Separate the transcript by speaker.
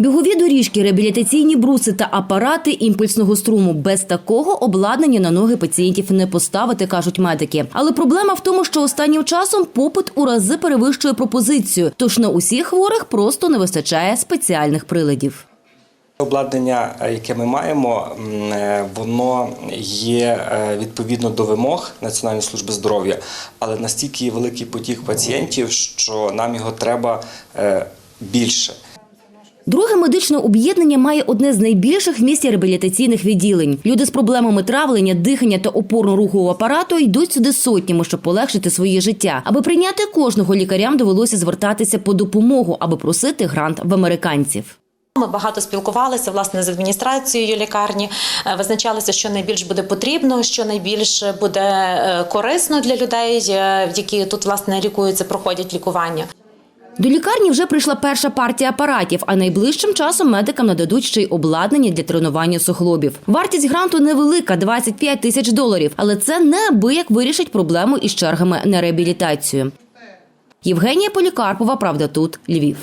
Speaker 1: Бігові доріжки, реабілітаційні бруси та апарати імпульсного струму. Без такого обладнання на ноги пацієнтів не поставити, кажуть медики. Але проблема в тому, що останнім часом попит у рази перевищує пропозицію. Тож на усіх хворих просто не вистачає спеціальних приладів.
Speaker 2: Обладнання, яке ми маємо, е, воно є е, відповідно до вимог Національної служби здоров'я, але настільки великий потік пацієнтів, що нам його треба е, більше.
Speaker 1: Друге медичне об'єднання має одне з найбільших в місті реабілітаційних відділень. Люди з проблемами травлення, дихання та опорно-рухового апарату йдуть сюди сотнями, щоб полегшити своє життя. Аби прийняти кожного лікарям довелося звертатися по допомогу, аби просити грант в американців.
Speaker 3: Ми багато спілкувалися власне з адміністрацією лікарні, е, визначалися, що найбільш буде потрібно, що найбільш буде е, корисно для людей, е, які тут власне лікуються, проходять лікування.
Speaker 1: До лікарні вже прийшла перша партія апаратів, а найближчим часом медикам нададуть ще й обладнання для тренування суглобів. Вартість гранту невелика 25 тисяч доларів, але це неабияк вирішить проблему із чергами на реабілітацію. Євгенія Полікарпова, правда, тут Львів.